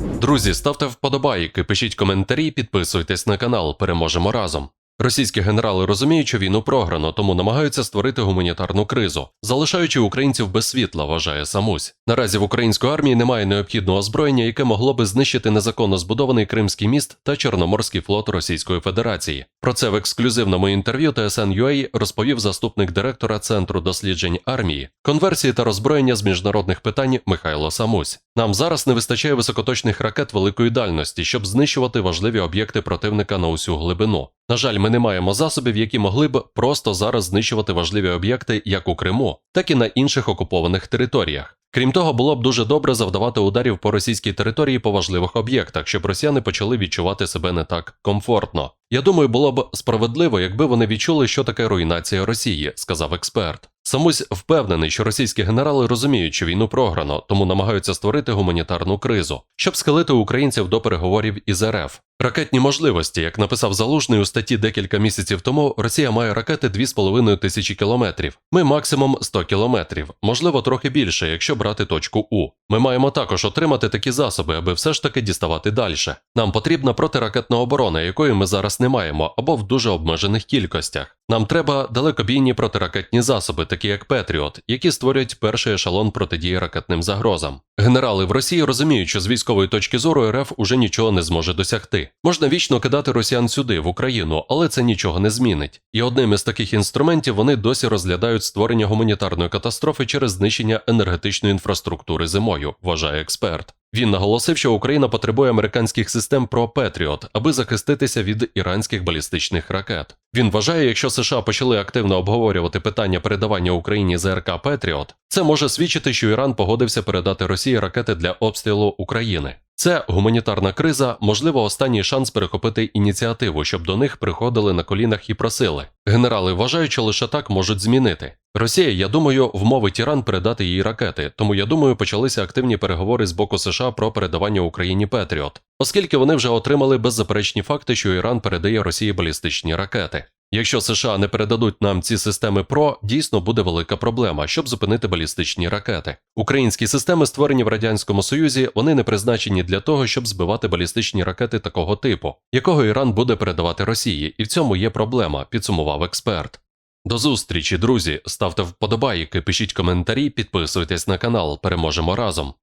Друзі, ставте вподобайки, пишіть коментарі, підписуйтесь на канал. Переможемо разом. Російські генерали розуміють, що війну програно, тому намагаються створити гуманітарну кризу, залишаючи українців без світла, вважає Самусь. Наразі в української армії немає необхідного озброєння, яке могло би знищити незаконно збудований Кримський міст та Чорноморський флот Російської Федерації. Про це в ексклюзивному інтерв'ю TSN.ua розповів заступник директора Центру досліджень армії, конверсії та роззброєння з міжнародних питань Михайло Самусь. Нам зараз не вистачає високоточних ракет великої дальності, щоб знищувати важливі об'єкти противника на усю глибину. На жаль, ми не маємо засобів, які могли б просто зараз знищувати важливі об'єкти як у Криму, так і на інших окупованих територіях. Крім того, було б дуже добре завдавати ударів по російській території по важливих об'єктах, щоб росіяни почали відчувати себе не так комфортно. Я думаю, було б справедливо, якби вони відчули, що таке руйнація Росії, сказав експерт. Самусь впевнений, що російські генерали розуміють, що війну програно, тому намагаються створити гуманітарну кризу, щоб схилити українців до переговорів із РФ. Ракетні можливості, як написав Залужний у статті декілька місяців тому, Росія має ракети 2,5 тисячі кілометрів. Ми максимум 100 кілометрів, можливо, трохи більше, якщо брати точку У. Ми маємо також отримати такі засоби, аби все ж таки діставати далі. Нам потрібна протиракетна оборона, якої ми зараз не маємо, або в дуже обмежених кількостях. Нам треба далекобійні протиракетні засоби, такі як Петріот, які створюють перший ешелон протидії ракетним загрозам. Генерали в Росії розуміють, що з військової точки зору РФ уже нічого не зможе досягти. Можна вічно кидати росіян сюди, в Україну, але це нічого не змінить. І одним із таких інструментів вони досі розглядають створення гуманітарної катастрофи через знищення енергетичної інфраструктури зимою, вважає експерт. Він наголосив, що Україна потребує американських систем про Петріот, аби захиститися від іранських балістичних ракет. Він вважає, якщо США почали активно обговорювати питання передавання Україні ЗРК Петріот, це може свідчити, що Іран погодився передати Росії ракети для обстрілу України. Це гуманітарна криза, можливо, останній шанс перехопити ініціативу, щоб до них приходили на колінах і просили. Генерали вважають, що лише так можуть змінити. Росія, я думаю, вмовить Іран передати їй ракети, тому я думаю, почалися активні переговори з боку США про передавання Україні Петріот, оскільки вони вже отримали беззаперечні факти, що Іран передає Росії балістичні ракети. Якщо США не передадуть нам ці системи ПРО, дійсно буде велика проблема, щоб зупинити балістичні ракети. Українські системи, створені в радянському союзі, вони не призначені для того, щоб збивати балістичні ракети такого типу, якого Іран буде передавати Росії, і в цьому є проблема, підсумував експерт. До зустрічі, друзі. Ставте вподобайки, пишіть коментарі, підписуйтесь на канал. Переможемо разом.